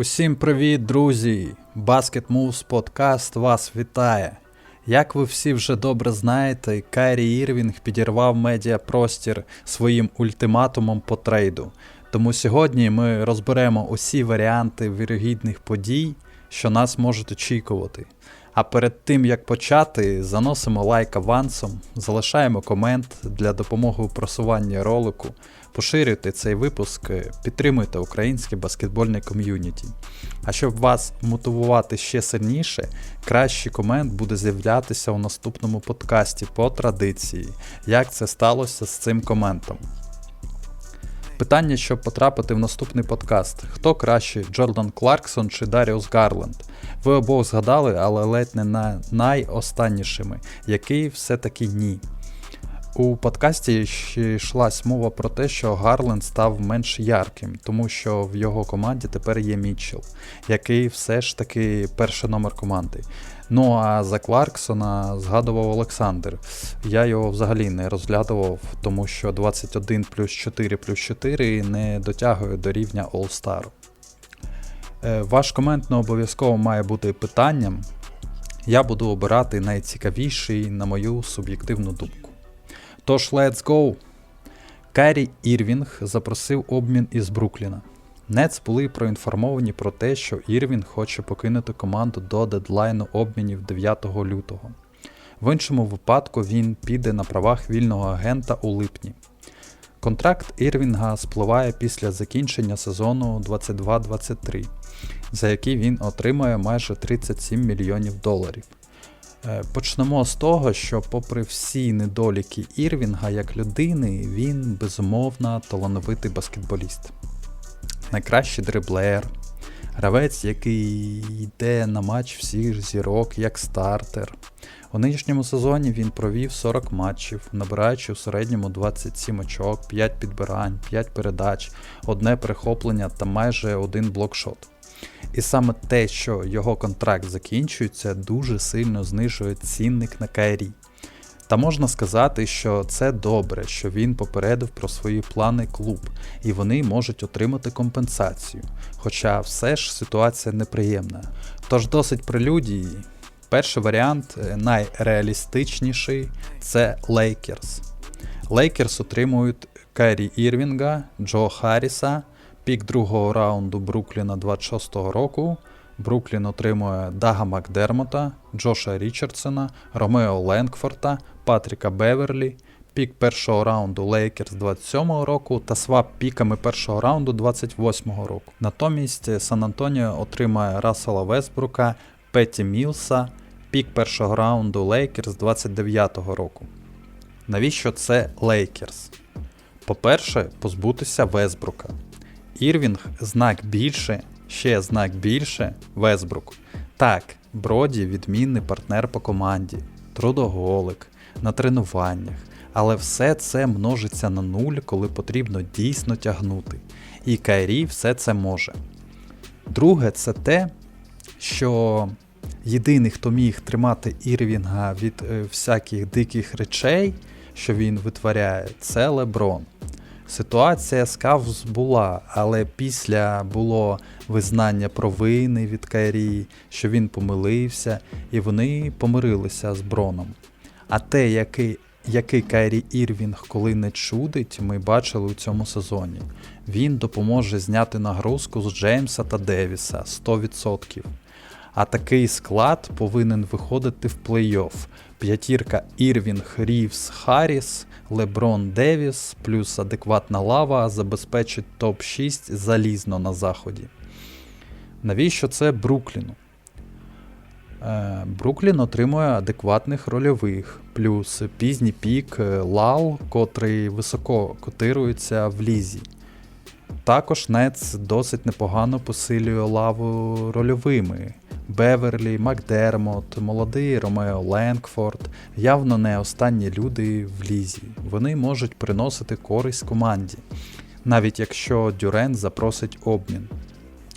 Усім привіт, друзі! Basket Moves Podcast вас вітає. Як ви всі вже добре знаєте, Кайрі Ірвінг підірвав медіапростір своїм ультиматумом по трейду. Тому сьогодні ми розберемо усі варіанти вірогідних подій, що нас можуть очікувати. А перед тим як почати, заносимо лайк авансом, залишаємо комент для допомоги у просуванні ролику, поширюйте цей випуск, підтримуйте українське баскетбольне ком'юніті. А щоб вас мотивувати ще сильніше, кращий комент буде з'являтися у наступному подкасті по традиції, як це сталося з цим коментом. Питання, щоб потрапити в наступний подкаст: хто краще, Джордан Кларксон чи Даріус Гарленд? Ви обох згадали, але ледь не на найостаннішими, який все-таки ні. У подкасті йшлась мова про те, що Гарленд став менш ярким, тому що в його команді тепер є Мітчелл, який все ж таки перший номер команди. Ну а за Кларксона згадував Олександр. Я його взагалі не розглядував, тому що 21 плюс 4 плюс 4 не дотягує до рівня All-Star. Е, Ваш комент не обов'язково має бути питанням. Я буду обирати найцікавіший, на мою суб'єктивну думку. Тож, let's go! Карі Ірвінг запросив обмін із Брукліна. Нец були проінформовані про те, що Ірвін хоче покинути команду до дедлайну обмінів 9 лютого. В іншому випадку він піде на правах вільного агента у липні. Контракт Ірвінга спливає після закінчення сезону 22-23, за який він отримає майже 37 мільйонів доларів. Е, Почнемо з того, що, попри всі недоліки Ірвінга як людини, він безумовно талановитий баскетболіст найкращий дриблер, гравець, який йде на матч всіх зірок як стартер. У нинішньому сезоні він провів 40 матчів, набираючи в середньому 27 очок, 5 підбирань, 5 передач, одне перехоплення та майже один блокшот. І саме те, що його контракт закінчується, дуже сильно знижує цінник на Кайрі. Та можна сказати, що це добре, що він попередив про свої плани клуб, і вони можуть отримати компенсацію. Хоча все ж ситуація неприємна. Тож досить прелюдії. Перший варіант, е, найреалістичніший, це Лейкерс. Лейкерс отримують Кайрі Ірвінга, Джо Харріса, пік другого раунду Брукліна 26-го року. Бруклін отримує Дага Макдермота, Джоша Річардсона, Ромео Ленкфорта, Патріка Беверлі, пік першого раунду Лейкерс 27-го року та свап піками першого раунду 28-го року. Натомість Сан Антоніо отримає Рассела Вестбрука, Петті Мілса, пік першого раунду Лейкерс 29-го року. Навіщо це Лейкерс? По-перше, позбутися Весбрука. Ірвінг знак більше, ще знак більше Весбрук. Так, Броді відмінний партнер по команді, трудоголик, на тренуваннях, але все це множиться на нуль, коли потрібно дійсно тягнути. І Кайрі все це може. Друге, це те, що єдиний, хто міг тримати Ірвінга від е, всяких диких речей, що він витворяє, це Леброн. Ситуація з Кавс була, але після було визнання провини від Кайрі, що він помилився, і вони помирилися з Броном. А те, який який Кайрі Ірвінг коли не чудить, ми бачили у цьому сезоні. Він допоможе зняти нагрузку з Джеймса та Девіса 100%. А такий склад повинен виходити в плей-офф. П'ятірка Ірвінг, Рівс, Харріс, Леброн Девіс плюс адекватна лава забезпечить топ-6 залізно на заході. Навіщо це Брукліну? Е, Бруклін отримує адекватних рольових, плюс пізній пік е, Лал, котрий високо котирується в лізі. Також Нец досить непогано посилює лаву рольовими. Беверлі, Макдермот, молодий Ромео Ленкфорд явно не останні люди в лізі. Вони можуть приносити користь команді, навіть якщо Дюрен запросить обмін.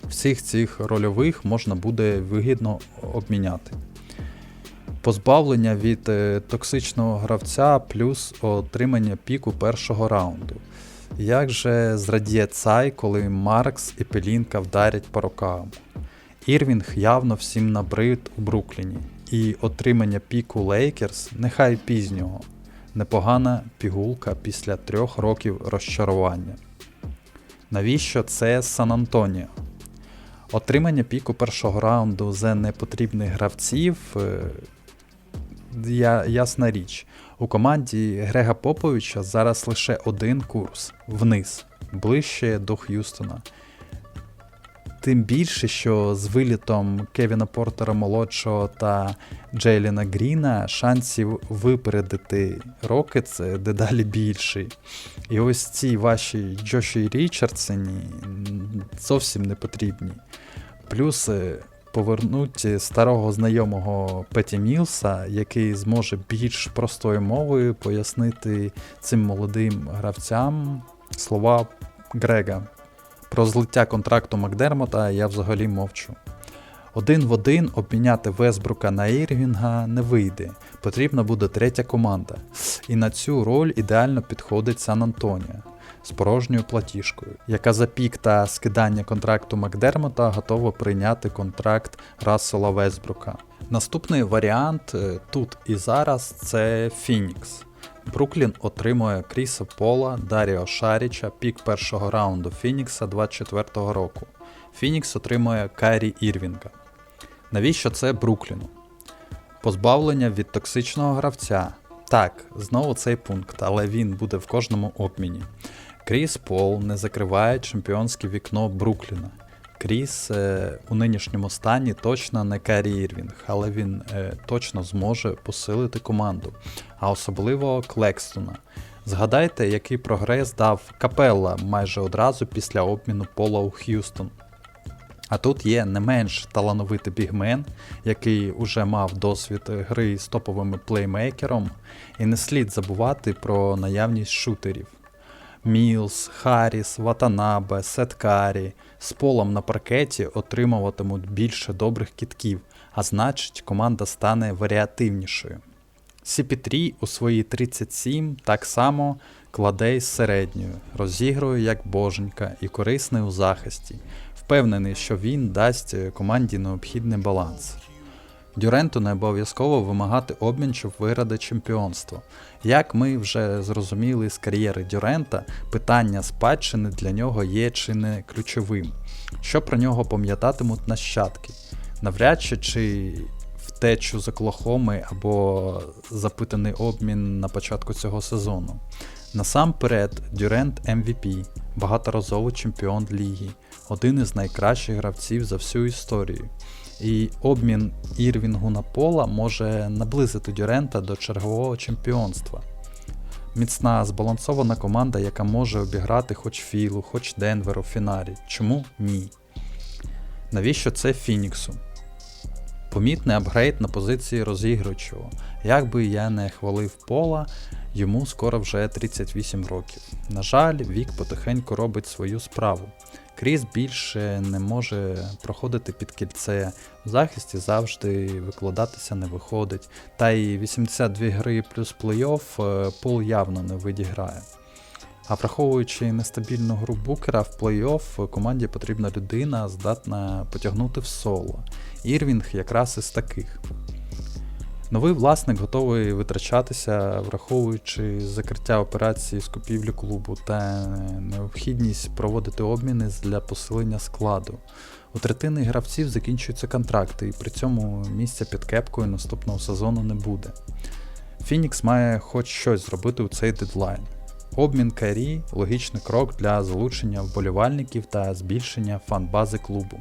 Всіх цих рольових можна буде вигідно обміняти. Позбавлення від е, токсичного гравця плюс отримання піку першого раунду. Як же зрадіє цай, коли Маркс і Пелінка вдарять по рукам? Ірвінг явно всім набрид у Брукліні, і отримання піку Лейкерс нехай пізнього. Непогана пігулка після трьох років розчарування. Навіщо це Сан Антоніо? Отримання піку першого раунду за непотрібних гравців е, я, ясна річ. У команді Грега Поповича зараз лише один курс вниз, ближче до Х'юстона. Тим більше, що з вилітом Кевіна Портера молодшого та Джейліна Гріна шансів випередити Рокетс дедалі більший. І ось ці ваші Джоші Річардсені зовсім не потрібні. Плюс е, повернуть старого знайомого Петі Мілса, який зможе більш простою мовою пояснити цим молодим гравцям слова Грега. Про злиття контракту Макдермота я взагалі мовчу. Один в один обміняти Весбрука на Ірвінга не вийде, потрібна буде третя команда. І на цю роль ідеально підходить Сан Антоніо з порожньою платіжкою, яка за пік та скидання контракту Макдермота готова прийняти контракт Рассела Весбрука. Наступний варіант е, тут і зараз це Фінікс. Бруклін отримує Кріса Пола, Даріо Шаріча, пік першого раунду Фінікса 24-го року. Фінікс отримує Кайрі Ірвінга. Навіщо це Брукліну? Позбавлення від токсичного гравця. Так, знову цей пункт, але він буде в кожному обміні. Кріс Пол не закриває чемпіонське вікно Брукліна. Кріс е, у нинішньому стані точно не Карі Ірвінг, але він е, точно зможе посилити команду, а особливо Клекстона. Згадайте, який прогрес дав Капелла майже одразу після обміну Пола у Х'юстон. А тут є не менш талановитий бігмен, який уже мав досвід гри з топовим плеймейкером, і не слід забувати про наявність шутерів. Мілс, Харріс, Ватанабе, Сеткарі з полом на паркеті отримуватимуть більше добрих кітків, а значить команда стане варіативнішою. CP3 у свої 37 так само кладе із середньою, розігрує як боженька і корисний у захисті. Впевнений, що він дасть команді необхідний баланс. Дюренту не обов'язково вимагати обмін, щоб виграти чемпіонство. Як ми вже зрозуміли з кар'єри Дюрента, питання спадщини для нього є чи не ключовим. Що про нього пам'ятатимуть нащадки? Навряд чи чи втечу з Оклахоми або запитаний обмін на початку цього сезону. Насамперед, Дюрент MVP, багаторазовий чемпіон ліги, один із найкращих гравців за всю історію. І обмін Ірвінгу на пола може наблизити Дюрента до чергового чемпіонства. Міцна збалансована команда, яка може обіграти хоч Філу, хоч Денвер у фіналі. Чому ні? Навіщо це Фініксу? Помітний апгрейд на позиції розіграчого. Як би я не хвалив пола, йому скоро вже 38 років. На жаль, вік потихеньку робить свою справу. Кріс більше не може проходити під кільце, в захисті завжди викладатися не виходить, та й 82 гри плюс плей-офф е, пол явно не відіграє. А враховуючи нестабільну гру букера в плей-офф, команді потрібна людина, здатна потягнути в соло. Ірвінг якраз із таких. Новий власник готовий витрачатися, враховуючи закриття операції з купівлі клубу та необхідність проводити обміни для посилення складу. У третини гравців закінчуються контракти, і при цьому місця під кепкою наступного сезону не буде. Фінікс має хоч щось зробити у цей дедлайн. Обмін Карі логічний крок для залучення вболівальників та збільшення фан-бази клубу.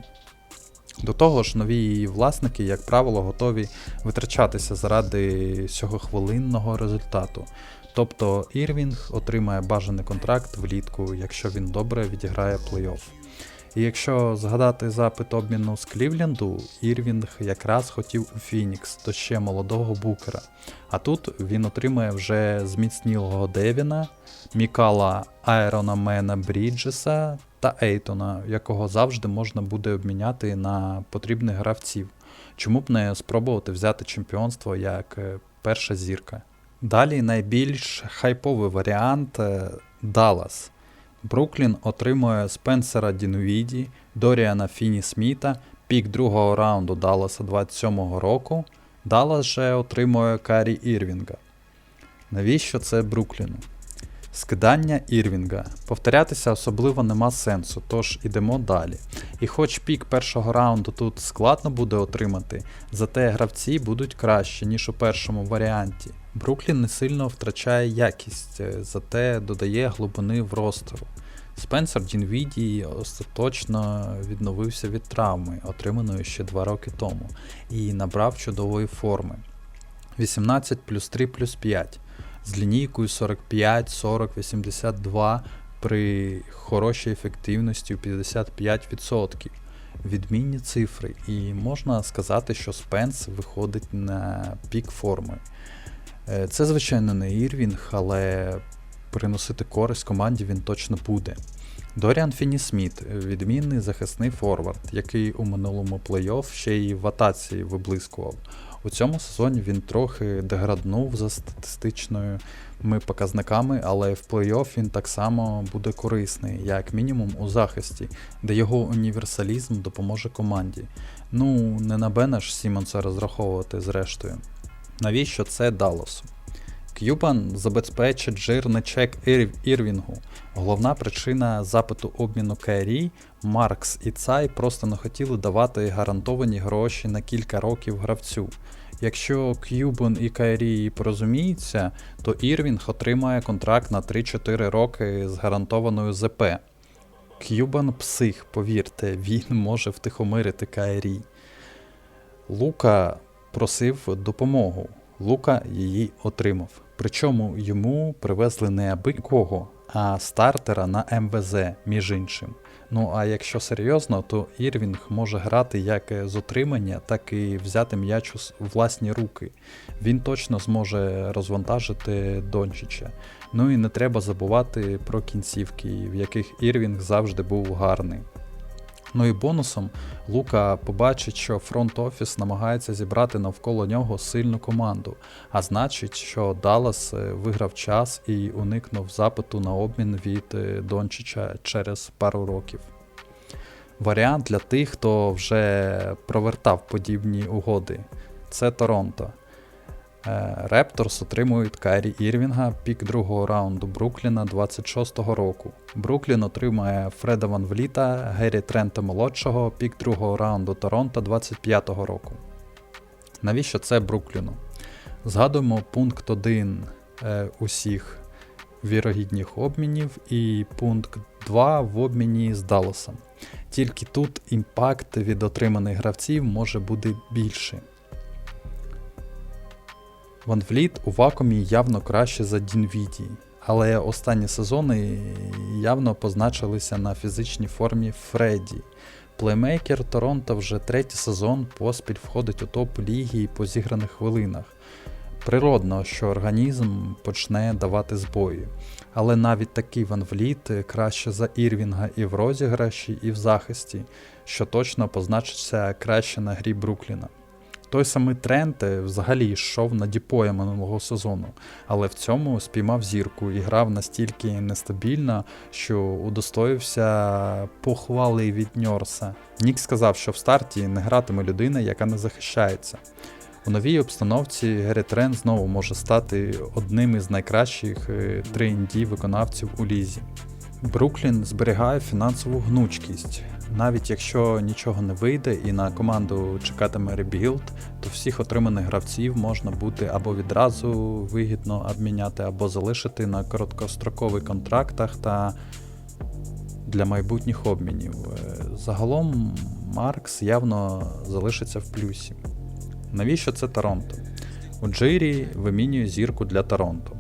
До того ж, нові власники, як правило, готові витрачатися заради цього хвилинного результату. Тобто Ірвінг отримає бажаний контракт влітку, якщо він добре відіграє плей-офф. І якщо згадати запит обміну з Клівленду, Ірвінг якраз хотів у Фінікс до ще молодого букера. А тут він отримає вже зміцнілого Девіна, Мікала Айрона Мена Бріджеса та Ейтона, якого завжди можна буде обміняти на потрібних гравців. Чому б не спробувати взяти чемпіонство як е, перша зірка? Далі найбільш хайповий варіант Даллас. Бруклін отримує Спенсера Дінвіді, Доріана Фіні Сміта, пік другого раунду Далласа 27-го року. Даллас же отримує Карі Ірвінга. Навіщо це Брукліну? Скидання Ірвінга. Повторятися особливо нема сенсу, тож ідемо далі. І хоч пік першого раунду тут складно буде отримати, зате гравці будуть краще, ніж у першому варіанті. Бруклін не сильно втрачає якість, е, зате додає глибини в ростеру. Спенсер Дінвіді остаточно відновився від травми, отриманої ще 2 роки тому, і набрав чудової форми. 18 плюс 3 плюс 5 з лінійкою 45, 40, 82 при хорошій ефективності у 55%. Відмінні цифри, і можна сказати, що Спенс виходить на пік форми. Е, Це, звичайно, не Ірвінг, але приносити користь команді він точно буде. Доріан Фіні Сміт відмінний захисний форвард, який у минулому плей-офф ще й в атаці виблискував. У цьому сезоні він трохи деграднув за статистичною ми показниками, але в плей-офф він так само буде корисний, як мінімум у захисті, де його універсалізм допоможе команді. Ну, не на Бена ж Сімонса розраховувати зрештою. Навіщо це Далласу? К'юбан забезпечить жирний чек Ір- Ірвінгу. Головна причина запиту обміну Кайрі, Маркс і Цай просто не хотіли давати гарантовані гроші на кілька років гравцю. Якщо К'юбан і Кайрі порозуміються, то Ірвінг отримає контракт на 3-4 роки з гарантованою ЗП. К'юбан псих, повірте, він може втихомирити Кайрі. Лука просив допомогу. Лука її отримав. Причому йому привезли не аби кого, а стартера на МВЗ, між іншим. Ну а якщо серйозно, то Ірвінг може грати як з отримання, так і взяти м'яч у власні руки. Він точно зможе розвантажити Дончича. Ну і не треба забувати про кінцівки, в яких Ірвінг завжди був гарний. Ну і бонусом Лука побачить, що фронт офіс намагається зібрати навколо нього сильну команду, а значить, що Даллас е, виграв час і уникнув запиту на обмін від е, Дончича через пару років. Варіант для тих, хто вже провертав подібні угоди це Торонто. Репторс отримують Кайрі Ірвінга, пік другого раунду Брукліна 26-го року. Бруклін отримає Фреда Ван Вліта, Геррі Трента молодшого, пік другого раунду Торонто 25-го року. Навіщо це Брукліну? Згадуємо пункт 1 е, усіх вірогідних обмінів і пункт 2 в обміні з Далласом. Тільки тут імпакт від отриманих гравців може бути більший. Ван Вліт у вакуумі явно краще за Дінвіді, але останні сезони явно позначилися на фізичній формі Фредді. Плеймейкер Торонто вже третій сезон поспіль входить у топ ліги по зіграних хвилинах. Природно, що організм почне давати збої. Але навіть такий Ван Вліт краще за Ірвінга і в розіграші, і в захисті, що точно позначиться краще на грі Брукліна. Той самий тренд е, взагалі йшов на діпоя минулого сезону, але в цьому спіймав зірку і грав настільки нестабільно, що удостоївся похвали від Ньорса. Нік сказав, що в старті не гратиме людина, яка не захищається. У новій обстановці Гері Трент знову може стати одним із найкращих 3D виконавців у лізі. Бруклін зберігає фінансову гнучкість. Навіть якщо нічого не вийде і на команду чекатиме ребілд, то всіх отриманих гравців можна буде або відразу вигідно обміняти, або залишити на короткострокових контрактах та для майбутніх обмінів. Е, Загалом Маркс явно залишиться в плюсі. Навіщо це Торонто? У Джирі вимінює зірку для Торонто.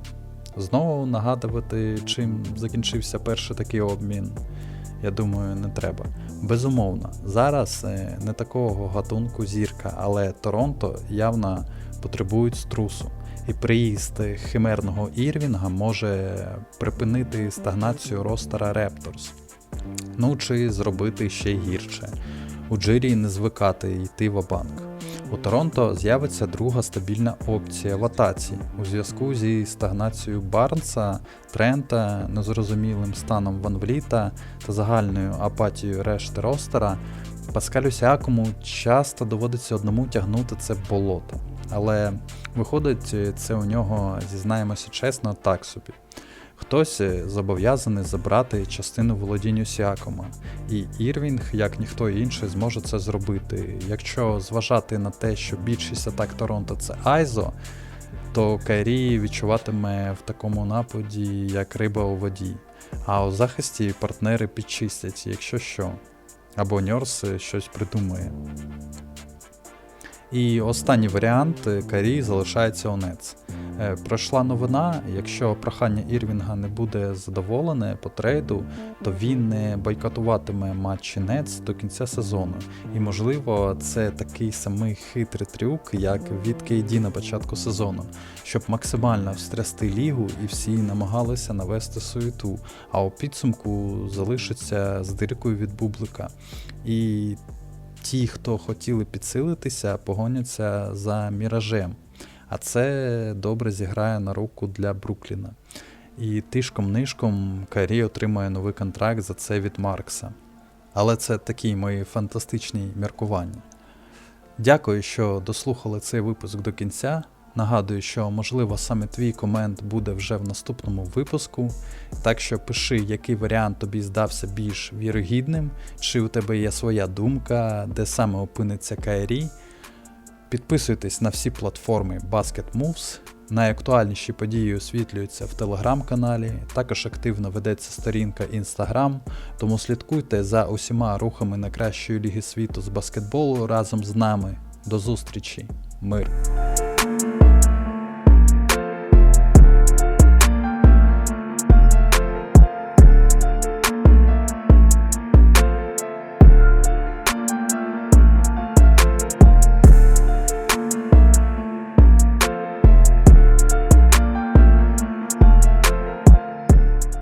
Знову нагадувати, чим закінчився перший такий обмін, я думаю, не треба. Безумовно, зараз е, не такого гатунку зірка, але Торонто явно потребують струсу. І приїзд химерного Ірвінга може припинити стагнацію ростера Репторс. Ну чи зробити ще гірше. У Джирі не звикати йти в банк. У Торонто з'явиться друга стабільна опція в у зв'язку зі стагнацією Барнса, Трента, незрозумілим станом Ван Вліта та загальною апатією решти ростера. Паскалю Сіакому часто доводиться одному тягнути це болото. Але виходить, це у нього, зізнаємося чесно, так собі. Хтось е, зобов'язаний забрати частину володіння Сіакома, і Ірвінг, як ніхто інший, зможе це зробити. Якщо зважати на те, що більшість атак Торонто це Айзо, то Кайрі відчуватиме в такому нападі як риба у воді. А у захисті партнери підчистять, якщо що. Або Ньорс щось придумає. І останній варіант Карі залишається у Нец. Е, Пройшла новина, якщо прохання Ірвінга не буде задоволене по трейду, то він не бойкотуватиме матчі Нец до кінця сезону. І можливо, це такий самий хитрий трюк, як від KD на початку сезону, щоб максимально встрясти лігу і всі намагалися навести суєту, а у підсумку залишиться з диркою від бублика. І ті, хто хотіли підсилитися, погоняться за міражем. А це добре зіграє на руку для Брукліна. І тишком-нишком Карі отримає новий контракт за це від Маркса. Але це такі мої фантастичні міркування. Дякую, що дослухали цей випуск до кінця. Нагадую, що можливо саме твій комент буде вже в наступному випуску. Так що пиши, який варіант тобі здався більш вірогідним, чи у тебе є своя думка, де саме опиниться Кайрі. Підписуйтесь на всі платформи Basket Moves. Найактуальніші події освітлюються в телеграм-каналі, також активно ведеться сторінка Instagram, тому слідкуйте за усіма рухами найкращої ліги світу з баскетболу разом з нами. До зустрічі, мир!